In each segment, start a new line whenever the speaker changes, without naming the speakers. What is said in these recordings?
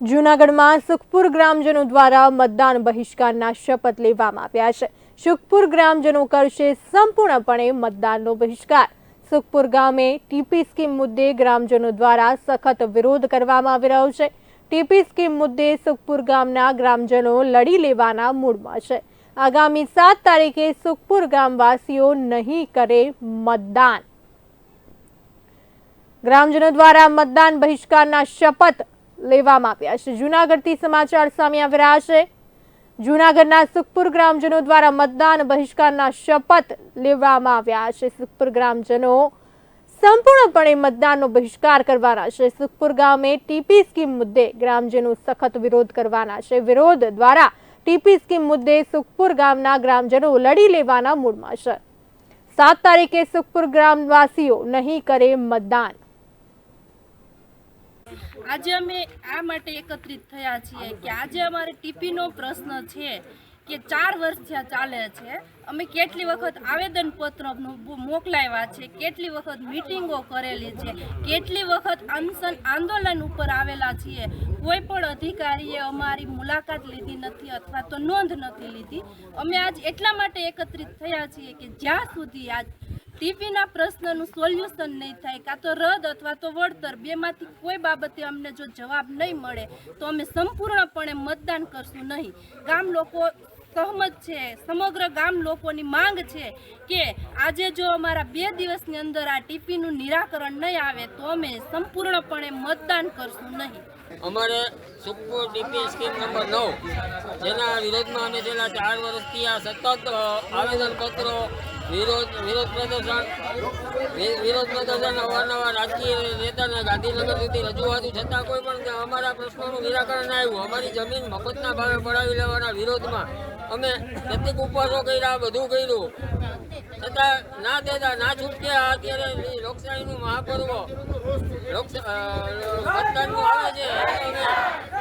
જૂનાગઢમાં સુખપુર ગ્રામજનો દ્વારા મતદાન બહિષ્કારના શપથ લેવામાં આવ્યા છે. સુખપુર ગ્રામજનો કરશે સંપૂર્ણપણે મતદાનનો બહિષ્કાર. સુખપુર ગામે ટીપી સ્કીમ મુદ્દે ગ્રામજનો દ્વારા સખત વિરોધ કરવામાં આવી રહ્યો છે. ટીપી સ્કીમ મુદ્દે સુખપુર ગામના ગ્રામજનો લડી લેવાના મૂડમાં છે. આગામી સાત તારીખે સુખપુર ગામવાસીઓ નહીં કરે મતદાન. ગ્રામજનો દ્વારા મતદાન બહિષ્કારના શપથ લેવામાં આવ્યા છે. જૂનાગઢથી સમાચાર સામે આવી રહ્યા છે. જૂનાગઢના સુખપુર ગ્રામજનો દ્વારા મતદાન બહિષ્કારના શપથ લેવામાં આવ્યા છે. સુખપુર ગ્રામજનો સંપૂર્ણપણે મતદાનનો બહિષ્કાર કરવાના છે. સુખપુર ગામે ટીપી સ્કીમ મુદ્દે ગ્રામજનો સખત વિરોધ કરવાના છે. વિરોધ દ્વારા ટીપી સ્કીમ મુદ્દે સુખપુર ગામના ગ્રામજનો લડી લેવાના મૂડમાં છે. સાત તારીખે સુખપુર ગ્રામવાસીઓ નહીં કરે મતદાન.
આજે અમે આ માટે એકત્રિત થયા છીએ કે આજે અમારે ટીપીનો પ્રશ્ન છે કે ચાર વર્ષ થયા ચાલે છે. અમે કેટલી વખત આવેદનપત્ર મોકલાવ્યા છે, કેટલી વખત મિટિંગો કરેલી છે, કેટલી વખત અનશન આંદોલન ઉપર આવેલા છીએ. કોઈ પણ અધિકારીએ અમારી મુલાકાત લીધી નથી અથવા તો નોંધ નથી લીધી. અમે આજ એટલા માટે એકત્રિત થયા છીએ કે જ્યાં સુધી આજ ટીપીના પ્રશ્નનું સોલ્યુશન નહીં થાય, કાં તો રદ અથવા તો વળતર, બેમાંથી કોઈ બાબતે અમને જો જવાબ નહીં મળે, તો અમે સંપૂર્ણપણે મતદાન કરશું નહીં. ગામ લોકો સહમત છે, સમગ્ર ગામ લોકોની માંગ છે કે આજે જો અમારા બે દિવસની અંદર આ ટીપીનું નિરાકરણ નહીં આવે, તો અમે સંપૂર્ણપણે મતદાન કરશું નહીં.
અમારે સુખપુર ડીપી સ્કીમ નંબર નવ, જેના વિરોધમાં અમે છેલ્લા ચાર વર્ષથી આ સતત આવેદનપત્રો વિરોધ વિરોધ પ્રદર્શન વિરોધ પ્રદર્શન અવારનવાર રાજકીય નેતાને ગાંધીનગર સુધી રજૂઆતો છતાં કોઈ પણ અમારા પ્રશ્નોનું નિરાકરણ ના આવ્યું. અમારી જમીન મફતના ભાવે પડાવી લેવાના વિરોધમાં અમે કેટલીક ઉપવાસો કર્યા, બધું કર્યું. છતાં ના દેતા, ના છૂટકે અત્યારે લોકશાહીનું મહાપર્વ મતદાનનું આવે છે.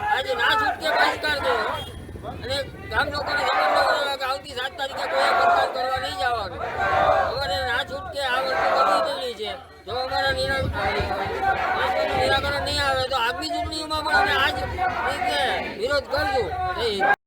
આજે ના છૂટકે બહિષ્કાર કર્યો અને ગામ લોકોને સમજવું કર્યો કે આવતી સાત તારીખે કોઈ મતદાન કરવા નહીં જવાનું અમારે ના છૂટકે આ વસ્તુ કરવી પડેલી છે જો અમારા નિરા- પ્રશ્નોનું નિરાકરણ નહીં આવે તો આગલી ચૂંટણીઓમાં પણ અમે આ જ રીતે વિરોધ કરશું.